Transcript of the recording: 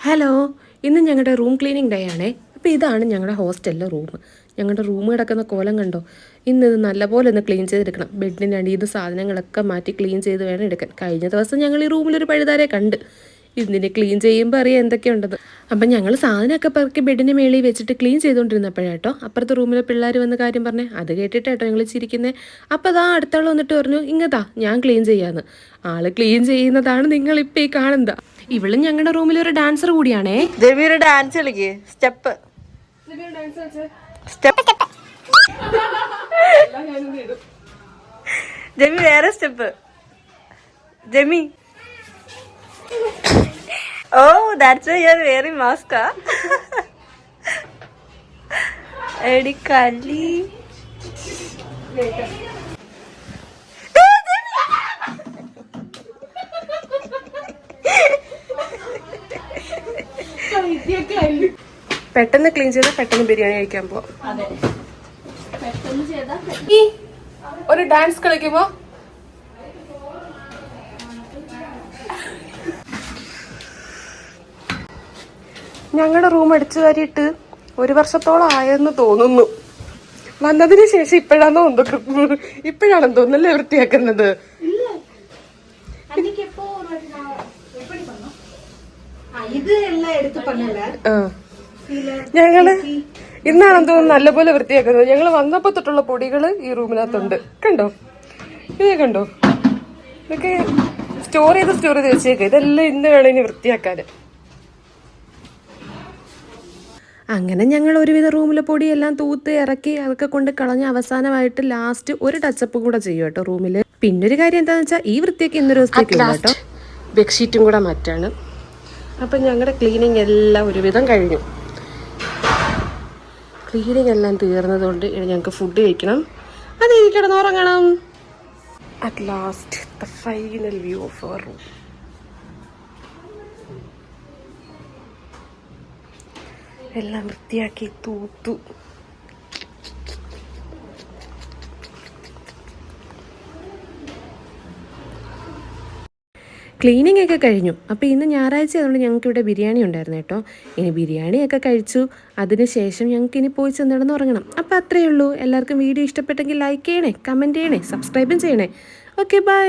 Hello ഇന്ന് ഞങ്ങളുടെ room cleaning day ആണേ. അപ്പോൾ ഇതാണ് ഞങ്ങളുടെ ഹോസ്റ്റലിലെ റൂം. ഞങ്ങളുടെ റൂം കിടക്കുന്ന കോലം കണ്ടോ? ഇന്ന് ഇത് നല്ലപോലെ ഒന്ന് ക്ലീൻ ചെയ്തെടുക്കണം. ബെഡിന്റെ അടിയിൽ നിന്ന് സാധനങ്ങളൊക്കെ മാറ്റി ക്ലീൻ ചെയ്ത് വേണം എടുക്കാൻ. കഴിഞ്ഞ ദിവസം ഞങ്ങൾ ഈ റൂമിലൊരു പഴുതാരെ കണ്ട്. ഇതിനെ ക്ലീൻ ചെയ്യുമ്പോൾ അറിയാം എന്തൊക്കെയുണ്ടെന്ന്. അപ്പം ഞങ്ങൾ സാധനമൊക്കെ പറക്കി ബെഡിന്റെ മേളിൽ വെച്ചിട്ട് ക്ലീൻ ചെയ്തുകൊണ്ടിരുന്നപ്പോഴാട്ടോ അപ്പുറത്തെ റൂമിലെ പിള്ളേർ വന്ന് കാര്യം പറഞ്ഞേ. അത് കേട്ടിട്ടേട്ടോ ഞങ്ങൾ ചിരിക്കുന്നത് അപ്പോൾ അതാ അടുത്താൾ വന്നിട്ട് പറഞ്ഞു ഇങ്ങതാ ഞാൻ ക്ലീൻ ചെയ്യാമെന്ന് ആൾ ക്ലീൻ ചെയ്യുന്നതാണ് നിങ്ങളിപ്പോൾ ഈ കാണുന്നത്. ഇവളും ഞങ്ങളുടെ റൂമിൽ ഒരു ഡാൻസർ കൂടിയാണേ. ഒരു ഡാൻസ് കളിക്ക്. സ്റ്റെപ്പ് സ്റ്റെപ്പ് ജമി വേറെ സ്റ്റെപ്പ് ജമി. ഓ that's your are weary mask എടി കള്ളി. പെട്ടെന്ന് ക്ലീൻ ചെയ്താൽ പെട്ടെന്ന് ബിരിയാണി കഴിക്കാൻ പോവാം. ഈ ഒരു ഡാൻസ് കളിക്കുമ്പോ ഞങ്ങളുടെ റൂം അടിച്ചു വാരിയിട്ട് ഒരു വർഷത്തോളം ആയെന്ന് തോന്നുന്നു. വന്നതിന് ശേഷം ഇപ്പോഴാണോ എന്തോ ഇപ്പോഴാണെന്ന് തോന്നുന്നല്ലേ വൃത്തിയാക്കുന്നത്? ഞങ്ങൾ ഇന്നാണെന്ന് തോന്നുന്നു നല്ലപോലെ വൃത്തിയാക്കുന്നത്. ഞങ്ങൾ വന്നപ്പോ തൊട്ടുള്ള പൊടികൾ ഈ റൂമിനകത്തുണ്ട്. കണ്ടോ? ഇതേ കണ്ടോ? ഇതൊക്കെ സ്റ്റോർ ചെയ്ത് സ്റ്റോർ ചെയ്ത് വെച്ചേക്ക. ഇതെല്ലാം ഇന്ന് വേണം ഇനി വൃത്തിയാക്കാൻ അങ്ങനെ ഞങ്ങൾ ഒരുവിധ റൂമിലെ പൊടിയെല്ലാം തൂത്ത് ഇറക്കി അതൊക്കെ കൊണ്ട് കളഞ്ഞ് അവസാനമായിട്ട് ലാസ്റ്റ് ഒരു ടച്ചപ്പ് കൂടെ ചെയ്യും കേട്ടോ റൂമിൽ പിന്നൊരു കാര്യം എന്താണെന്ന് വെച്ചാൽ ഈ വൃത്തിയൊക്കെ ഇന്നൊരു ദിവസത്തേക്ക് കേട്ടോ. ബെഡ്ഷീറ്റും കൂടെ മാറ്റാണ്. അപ്പം ഞങ്ങളുടെ ക്ലീനിങ് എല്ലാം ഒരുവിധം കഴിഞ്ഞു. ക്ലീനിങ് എല്ലാം തീർന്നതുകൊണ്ട് ഇനി ഞങ്ങൾക്ക് ഫുഡ് കഴിക്കണം. അത് എനിക്ക് കിടന്നുറങ്ങണം. At last the final view of our room എല്ലാം വൃത്തിയാക്കി തൂത്തു. ക്ലീനിങ് ഒക്കെ കഴിഞ്ഞു. അപ്പോൾ ഇന്ന് ഞായറാഴ്ച ആയതുകൊണ്ട് ഞങ്ങൾക്ക് ഇവിടെ ബിരിയാണി ഉണ്ടായിരുന്നു കേട്ടോ. ഇനി ബിരിയാണിയൊക്കെ കഴിച്ചു. അതിന് ശേഷം ഞങ്ങൾക്ക് ഇനി പോയി ചെന്നിടന്ന് ഉറങ്ങണം. അപ്പോൾ അത്രയേ ഉള്ളൂ. എല്ലാവർക്കും വീഡിയോ ഇഷ്ടപ്പെട്ടെങ്കിൽ ലൈക്ക് ചെയ്യണേ കമന്റ് ചെയ്യണേ സബ്സ്ക്രൈബും ചെയ്യണേ. Okay bye